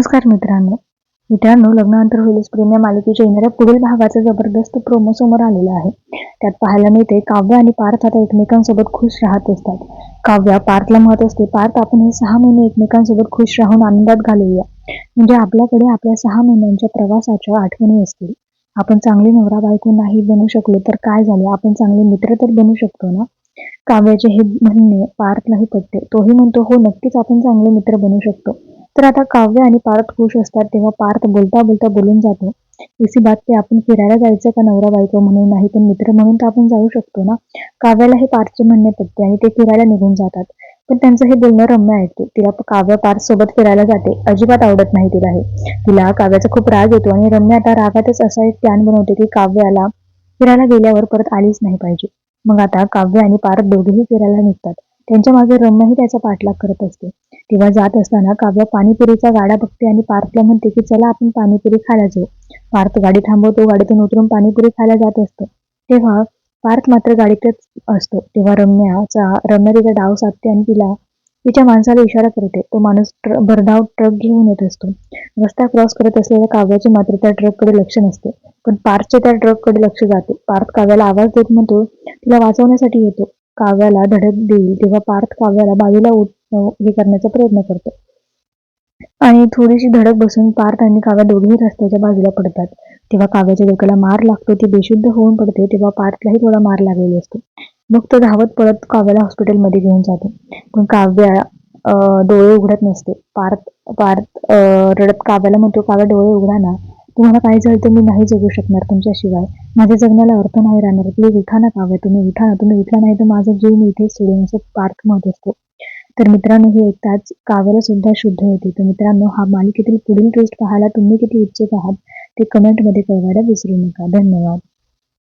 नमस्कार मित्रांनो. मित्रांनो लग्नानंतर होईलच प्रेम या मालिकेच्या येणाऱ्या पुढील भागाचा जबरदस्त प्रोमो समोर आलेला आहे. त्यात पाहायला मिळते काव्य आणि पार्थ आता एकमेकांसोबत खुश राहत असतात. काव्या पार्थला म्हणत असते पार्थ आपण हे सहा महिने एकमेकांसोबत खुश राहून आनंदात घालवूया म्हणजे आपल्याकडे आपल्या सहा महिन्यांच्या प्रवासाच्या आठवणी असतील. आपण चांगले नवरा बायको नाही बनू शकलो तर काय झाले? आपण चांगले मित्र तर बनू शकतो ना? काव्याचे हे म्हणणे पार्थलाही पटते. तोही म्हणतो हो नक्कीच आपण चांगले मित्र बनू शकतो. तर आता काव्य आणि पार्थ खुश असतात तेव्हा पार्थ बोलता बोलता बोलून जातो. इसी बात ते आपण फिरायला जायचं का नवरा बायको म्हणून? नाही तर मित्र म्हणून तर आपण जाऊ शकतो ना? काव्याला हे पार्थचे म्हणणे पडते आणि ते फिरायला निघून जातात. पण त्यांचं हे बोलणं रम्य ऐकते. तिला काव्य पार्थ सोबत फिरायला जाते. अजिबात आवडत नाही तिला हे. तिला काव्याचा खूप राग येतो आणि रम्य आता रागातच असा एक प्लॅन बनवते की काव्याला फिरायला गेल्यावर परत आलीच नाही पाहिजे. मग आता काव्य आणि पार्थ दोघेही फिरायला निघतात. त्यांच्या मागे रम्यही त्याचा पाठलाग करत असते. तेव्हा जात असताना काव्या पाणीपुरीचा गाडा बघते आणि पार्थला म्हणते की चला आपण पाणीपुरी खायला जाऊ. पार्थ गाडी थांबवतो गाडीतून उतरून पाणीपुरी खायला जात असतो. तेव्हा पार्थ मात्र गाडीतच असतो. तेव्हा रम्याचा रम्या तिचा डाव साधते आणि तिला तिच्या माणसाला इशारा करते. तो माणूस ट्र भरधाव ट्रक घेऊन येत असतो. रस्ता क्रॉस करत असलेल्या काव्याचे मात्र त्या ट्रककडे लक्ष नसते. पण पार्थच्या त्या ट्रककडे लक्ष जाते. पार्थ काव्याला आवाज देत म्हणतो तिला वाचवण्यासाठी येतो. काव्याला धडक देईल तेव्हा पार्थ काव्याला बाजूला हे करण्याचा प्रयत्न करतो. आणि थोडीशी धडक बसून पार्थ आणि काव्या दोघेही रस्त्याच्या बाजूला पडतात. तेव्हा काव्याच्या डोक्याला मार लागतो ती बेशुद्ध होऊन पडते तेव्हा पार्थलाही थोडा मार लागलेला असतो. मग तो धावत पडत काव्याला हॉस्पिटलमध्ये घेऊन जातो. पण काव्या डोळे उघडत नसते. पार्थ पार्थ रडत काव्याला म्हणतो काव्या डोळे उघडा ना. तुम्हाला काय झालं तर मी नाही जगू शकणार तुमच्याशिवाय. माझ्या जगण्याला अर्थ नाही राहणार. प्लीज उठा ना काव्य तुम्ही उठा ना. तुम्ही उठला नाही तर माझा जीव मी इथेच सोडेन असं पार्थ म्हणत असतो. तर मित्रांनो हे ऐकताच काव्याला सुद्धा शुद्ध होते. तर मित्रांनो हा मालिकेतील पुढील ट्विस्ट पाहायला तुम्ही किती उत्सुक आहात ते कमेंटमध्ये कळवायला विसरू नका. धन्यवाद.